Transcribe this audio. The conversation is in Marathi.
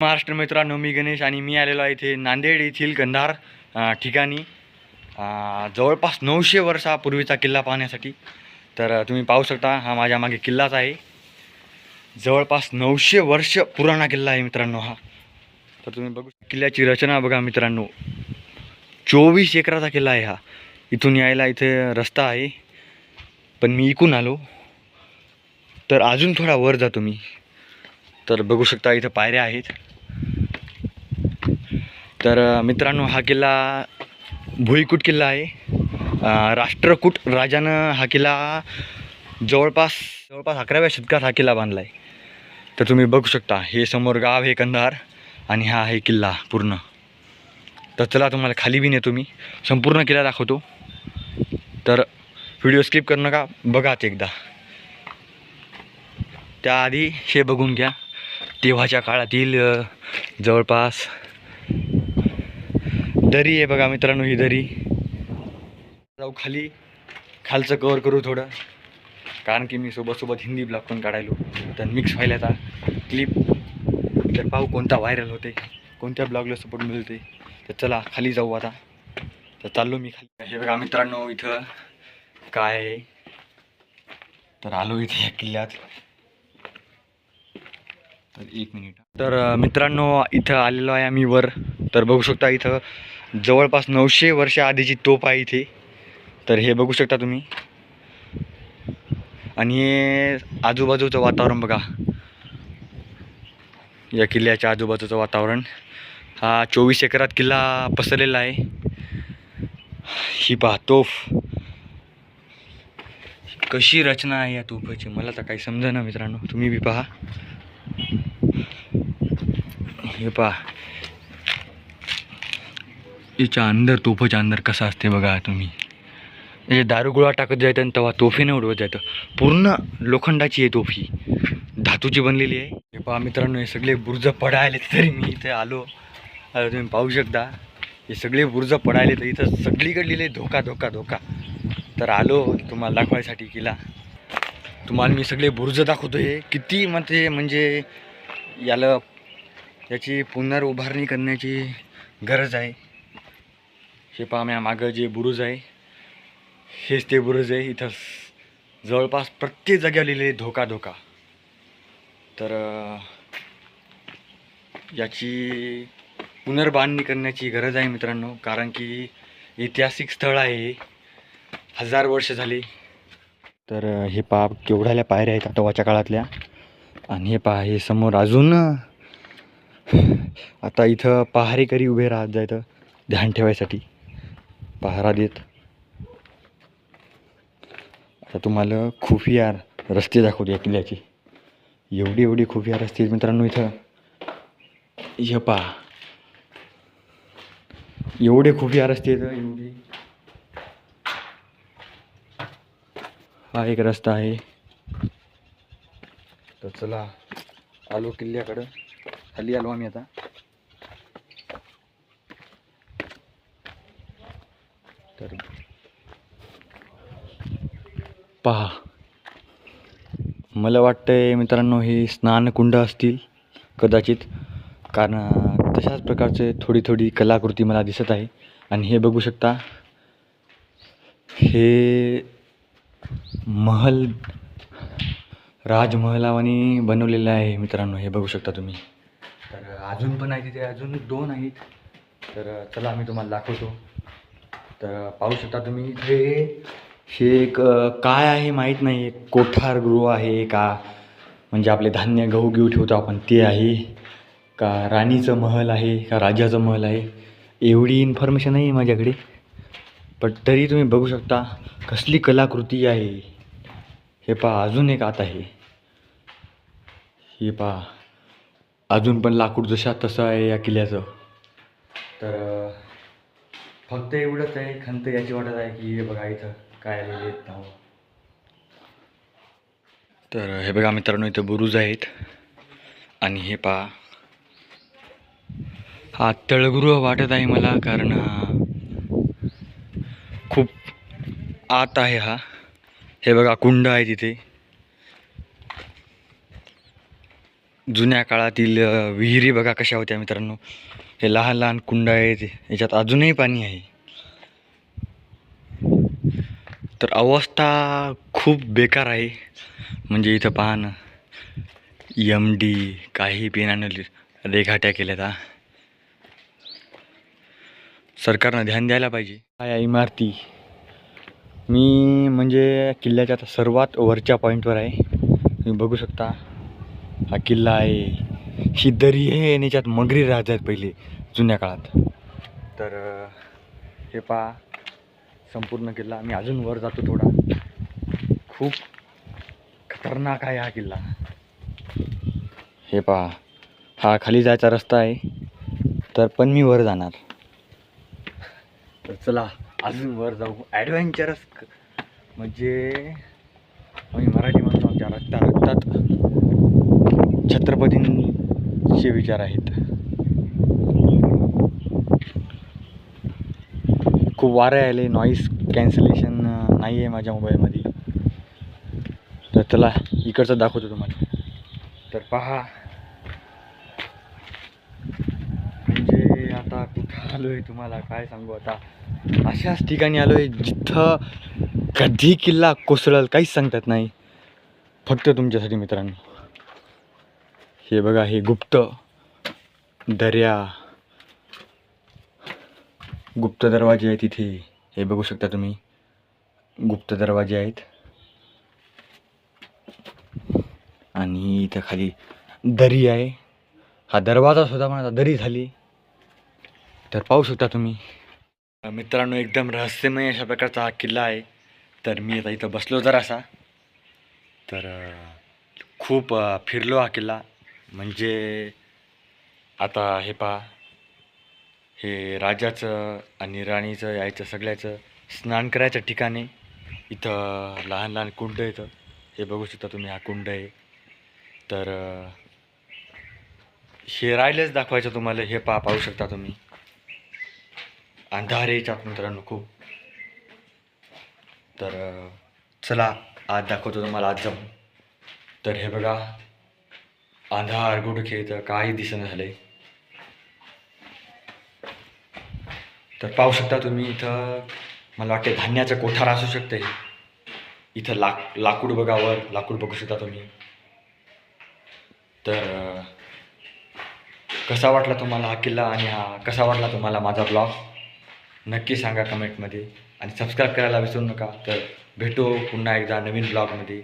महाराष्ट्र मित्रांनो मी गणेश आणि मी आलेलो आहे इथे नांदेड येथील गंधार ठिकाणी. जवळपास नऊशे वर्षापूर्वीचा किल्ला पाहण्यासाठी. तर तुम्ही पाहू शकता हा माझ्या मागे किल्लाच आहे. जवळपास नऊशे वर्ष पुराणा किल्ला आहे मित्रांनो हा. तर तुम्ही बघू किल्ल्याची रचना बघा मित्रांनो. चोवीस एकराचा किल्ला आहे हा. इथून यायला इथे रस्ता आहे. पण मी इकून आलो. तर अजून थोडा वर जातो मी तर बघू शकता इथं पायऱ्या आहेत. तर मित्रांनो हा किल्ला भुईकूट किल्ला आहे. राष्ट्रकूट राजानं हा किल्ला जवळपास जवळपास अकराव्या शतकात हा किल्ला बांधला आहे तर तुम्ही बघू शकता हे समोर गाव हे कंधार आणि हा आहे किल्ला पूर्ण. तर चला तुम्हाला खाली बी नेतो मी. संपूर्ण किल्ला दाखवतो. तर व्हिडिओ स्किप करू नका बघाच एकदा. त्याआधी हे बघून घ्या. तेव्हाच्या काळातील जवळपास दरी आहे बघा मित्रांनो ही दरी. जाऊ खाली. खालचं कवर करू थोडं. कारण की मी सोबतसोबत हिंदी ब्लॉग पण काढायलो. तर मिक्स व्हायला आता क्लिप तर पाहू कोणता व्हायरल होते. कोणत्या ब्लॉगला सपोर्ट मिळते तर चला खाली जाऊ आता. तर चाललो मी खाली. हे बघा मित्रांनो इथं काय आहे. तर आलो इथे या किल्ल्यात. तर एक मिनिट. तर मित्रांनो इथं आलेलो आहे आम्ही वर. तर बघू शकता इथं जवळपास नऊशे वर्ष आधीची तोप आहे इथे. तर हे बघू शकता तुम्ही. आणि हे आजूबाजूचं वातावरण बघा. या किल्ल्याच्या आजूबाजूचं वातावरण. हा चोवीस एकरात किल्ला पसरलेला आहे. ही पहा तोफ. कशी रचना आहे या तोफाची? मला तर काही समजेना मित्रांनो. तुम्ही बी पहा. हे पहा. याच्या अंदर तोफाच्या अंदर कसं असते बघा तुम्ही. म्हणजे दारुगोळा टाकत जायचं आणि तेव्हा तोफीने उडवत जायचं. पूर्ण लोखंडाची आहे तोफी. धातूची बनलेली आहे. हे पहा मित्रांनो हे सगळे बुर्ज पडायले तरी मी इथे आलो. आता तुम्ही पाहू शकता. हे सगळे बुर्ज पडायले तर इथं सगळीकडे लिहिले धोका धोका धोका. तर आलो तुम्हाला दाखवायसाठी किला तुम्हाला मी सगळे बुरुज दाखवतो हे किती मते म्हणजे याला याची पुनर्उभारणी करण्याची गरज आहे. हे पहा मागं जे बुरुज आहे हेच ते बुरुज आहे. इथं जवळपास प्रत्येक जाग्यावर लिहिले धोका धोका तर याची पुनर्बांधणी करण्याची गरज आहे मित्रांनो कारण की ऐतिहासिक स्थळ आहे. हे. हजार वर्ष झाली. तर हे पहा केवढ्याल्या पायऱ्या आहेत आतावाच्या काळातल्या. आणि हे पहा हे समोर अजून आता इथं पहारेकरी उभे राहत जायचं ध्यान ठेवायसाठी. पहारा देत. आता तुम्हाला खुफिया रस्ते दाखवतो या किल्ल्याची. एवढी एवढी खुफिया रस्ते आहेत मित्रांनो इथं. हे पहा. एवढे खुफिया रस्ते आहेत एवढे. हा एक रस्ता आहे. तर चला आलो किल्ल्याकडं. खाली आलो आम्ही आता. तर पहा मला वाटतंय मित्रांनो हे स्नानकुंड असतील कदाचित. कारण तशाच प्रकारचे थोडी थोडी कलाकृती मला दिसत आहे. आणि हे बघू शकता हे महल राजमहलावानी बनवलेलं आहे मित्रांनो हे बघू शकता तुम्ही. तर अजून पण आहे तिथे अजून दोन आहेत. तर चला आम्ही तुम्हाला दाखवतो. तर पाहू शकता तुम्ही इथे हे एक काय आहे माहीत नाही. एक कोठारगृह आहे का? म्हणजे आपले धान्य गहू घेऊ ठेवतो आपण ते आहे. का राणीचं महल आहे का राजाचं महल आहे? एवढी इन्फॉर्मेशन नाही आहे माझ्याकडे. पण तरी तुम्ही बघू शकता कसली कलाकृती आहे. हे पहा अजून एक आत आहे. हे पहा अजून पण लाकूड जशा तसं आहे या किल्ल्याचं. तर फक्त एवढंच आहे खंत याची वाटत आहे की हे बघा इथं काय आलेले आहेत नाव. तर हे बघा मित्रांनो इथं बुरुज आहेत. आणि हे पहा हा तळगृह वाटत आहे मला कारण हा खूप आत आहे हा. हे बघा कुंड आहे तिथे. जुन्या काळातील विहिरी बघा कशा होत्या मित्रांनो. हे लहान लहान कुंड आहेत याच्यात अजूनही पाणी आहे. तर अवस्था खूप बेकार आहे. म्हणजे इथं पाहणं एम डी काही पिण्यानं रेघाट्या केल्या हा. सरकारनं ध्यान द्यायला पाहिजे. काय इमारती? मी म्हणजे किल्ल्याच्या आता सर्वात वरच्या पॉईंटवर आहे. तुम्ही बघू शकता. हा किल्ला आहे. ही दरी आहे आणि याच्यात मगरी राहतात पहिले जुन्या काळात. तर हे पहा. संपूर्ण किल्ला. मी अजून वर जातो थोडा. खूप खतरनाक आहे हा किल्ला. हे पहा. हा खाली जायचा रस्ता आहे. तर पण मी वर जाणार. तर चला. अजून वर जाऊ. ॲडव्हेंचरस म्हणजे आम्ही मराठी माणसं आमच्या रक्ता रक्तात छत्रपतींचे विचार आहेत. खूप वारे आले नॉईस कॅन्सलेशन नाही आहे माझ्या मोबाईलमध्ये तर चला इकडचं दाखवतो तुम्हाला. तर पहा आता कुठं आलो आहे तुम्हाला? काय सांगू आता? अशाच ठिकाणी आलो आहे जिथं कधी किल्ला कोसळल काहीच सांगतात नाही. फक्त तुमच्यासाठी मित्रांनो. हे बघा हे गुप्त दर्या. गुप्त दरवाजे आहेत इथे. हे बघू शकता तुम्ही. गुप्त दरवाजे आहेत. आणि इथं खाली दरी आहे. हा दरवाजा सुद्धा पण आता दरी झाली. तर पाहू शकता तुम्ही. मित्रांनो एकदम रहस्यमय अशा प्रकारचा हा किल्ला आहे. तर मी आता इथं बसलो जरासा. तर खूप फिरलो हा किल्ला. म्हणजे आता हे पहा. हे राजाचं आणि राणीचं यायचं सगळ्याचं स्नान करायचं ठिकाणी. इथं लहान लहान कुंड येतं हे बघू शकता तुम्ही हा कुंड आहे. तर हे राहिलेच दाखवायचं तुम्हाला. हे पहा पाहू शकता तुम्ही. अंधार याच्यात मित्रांनो खूप. तर चला आज दाखवतो तुम्हाला आज जाऊन. तर हे बघा अंधार गुडखे तर काही दिसेना झालंय तर पाहू शकता तुम्ही इथं मला वाटते धान्याचं कोठार असू शकते. इथं लाक लाकूड बघावर लाकूड बघू शकता तुम्ही. तर कसा वाटला तुम्हाला हा किल्ला आणि हा कसा वाटला तुम्हाला माझा ब्लॉग? नक्की सांगा कमेंटमध्ये आणि सबस्क्राईब करायला विसरू नका. तर भेटू पुन्हा एकदा नवीन ब्लॉगमध्ये